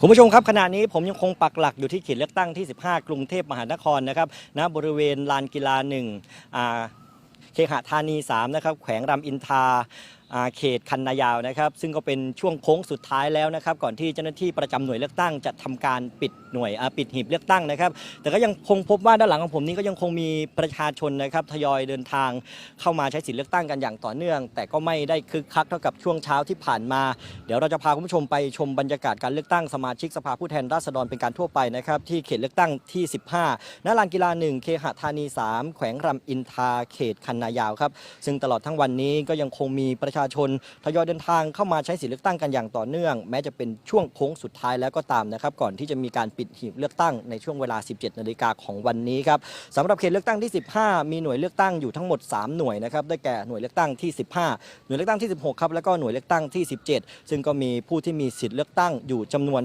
คุณผู้ชมครับขณะนี้ผมยังคงปักหลักอยู่ที่เขตเลือกตั้งที่ 15 กรุงเทพมหานครนะครับณบริเวณลานกีฬา1เคหะธานี3นะครับแขวงรามอินทา เขตคันนายาวนะครับซึ่งก็เป็นช่วงโค้งสุดท้ายแล้วนะครับก่อนที่เจ้าหน้าที่ประจำหน่วยเลือกตั้งจะทำการปิดหน่วยปิดหีบเลือกตั้งนะครับ แต่ก็ยังคงพบว่าด้านหลังของผมนี้ก็ยังคงมีประชาชนนะครับทยอยเดินทางเข้ามาใช้สิทธิเลือกตั้งกันอย่างต่อเนื่อง แต่ก็ไม่ได้คึกคักเท่ากับช่วงเช้าที่ผ่านมา เดี๋ยวเราจะพาคุณผู้ชมไปชมบรรยากาศการเลือกตั้งสมาชิกสภาผู้แทนราษฎรเป็นการทั่วไปนะครับที่เขตเลือกตั้งที่ 15ณลานกีฬา 1 เคหะธานี 3 แขวงรามอินทาเขตคันนายาวครับซึ่งตลอดทั้งวันนี้ก็ยังคงมีประชาชนทยอยเดินทางเข้ามาใช้สิทธิเลือกตั้งกันอย่างต่อเนื่อง แม้จะเป็นช่วงโค้งสุดท้ายแล้วก็ตามนะครับก่อนที่จะมีการปิดหีบเลือกตั้งในช่วงเวลา 17 นาฬิกาของวันนี้ครับสำหรับเขตเลือกตั้งที่ 15 มีหน่วยเลือกตั้งอยู่ทั้งหมด 3 หน่วยนะครับได้แก่หน่วยเลือกตั้งที่ 15 หน่วยเลือกตั้งที่ 16 ครับแล้วก็หน่วยเลือกตั้งที่ 17 ซึ่งก็มีผู้ที่มีสิทธิเลือกตั้งอยู่จำนวน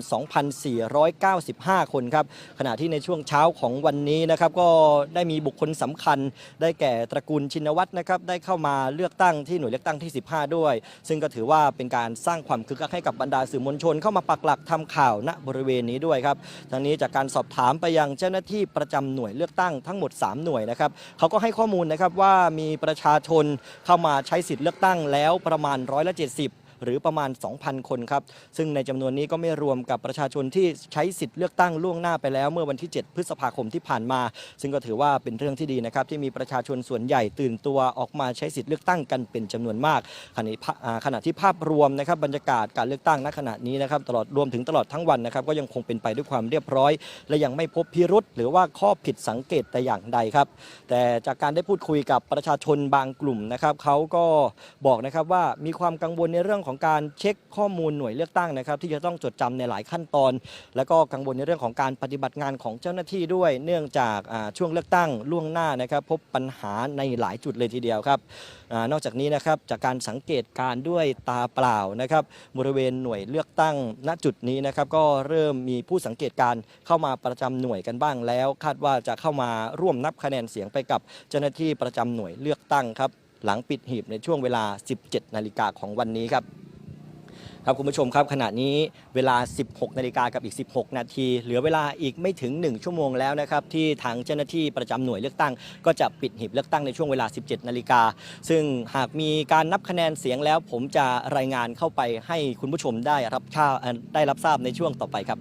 2,495 คนครับขณะที่ในช่วงเช้าของวันนี้นะครับก็ได้มีบุคคลสำคัญ ได้แก่ตระกูลชินวัตรนะครับได้เข้ามาเลือกตั้งที่หน่วยเลือกตั้งที่ 15ด้วย ซึ่งก็ถือว่าเป็นการสร้างความคึกคักให้กับบรรดาสื่อมวลชนเข้ามาปักหลักทำข่าวณบริเวณนี้ด้วยครับทั้งนี้จากการสอบถามไปยังเจ้าหน้าที่ประจำหน่วยเลือกตั้งทั้งหมด 3 หน่วยนะครับเขาก็ให้ข้อมูลนะครับว่ามีประชาชนเข้ามาใช้สิทธิ์เลือกตั้งแล้วประมาณร้อยละ70 หรือประมาณ 2,000 คนครับ ซึ่งในจำนวนนี้ก็ไม่รวมกับประชาชนที่ใช้สิทธิ์เลือกตั้งล่วงหน้าไปแล้ว เมื่อวันที่ 7 พฤษภาคมที่ผ่านมา ซึ่งก็ถือว่าเป็นเรื่องที่ดีนะครับที่มีประชาชนส่วนใหญ่ตื่นตัวออกมาใช้สิทธิ์เลือกตั้งกันเป็นจำนวนมากขณะที่อ่าขณะที่ภาพรวมนะครับบรรยากาศการเลือกตั้งณขณะนี้นะครับตลอดรวมถึงตลอดทั้งวันนะครับก็ยังคงเป็นไปด้วยความเรียบร้อย และยังไม่พบพิรุษหรือว่าข้อผิดสังเกตแต่อย่างใดครับ แต่จากการได้พูดคุยกับประชาชนบางกลุ่มนะครับเขาก็บอกนะครับว่ามีความกังวลในเรื่องของของการเช็คข้อมูลหน่วยเลือกตั้งนะครับ ที่จะต้องจดจำในหลายขั้นตอน แล้วก็กังวลในเรื่องของการปฏิบัติงานของเจ้าหน้าที่ด้วย เนื่องจากช่วงเลือกตั้งล่วงหน้านะครับ พบปัญหาในหลายจุดเลยทีเดียวครับอนอกจากนี้นะครับจากการสังเกตการด้วยตาเปล่านะครับบริเวณหน่วยเลือกตั้งณจุดนี้นะครับก็เริ่มมีผู้สังเกตการเข้ามาประจำหน่วยกันบ้างแล้ว คาดว่าจะเข้ามาร่วมนับคะแนนเสียงไปกับเจ้าหน้าที่ประจำหน่วยเลือกตั้งครับหลังปิดหีบในช่วงเวลา 17 นาฬิกาของวันนี้ครับ ครับคุณผู้ชมครับขณะนี้เวลา 16 นาฬิกากับอีก 16 นาที เหลือเวลาอีกไม่ถึง 1 ชั่วโมงแล้วนะครับที่ทางเจ้าหน้าที่ประจำหน่วยเลือกตั้ง ก็จะปิดหีบเลือกตั้งในช่วงเวลา 17 นาฬิกา ซึ่งหากมีการนับคะแนนเสียงแล้ว ผมจะรายงานเข้าไปให้คุณผู้ชมได้รับทราบได้รับทราบในช่วงต่อไปครับ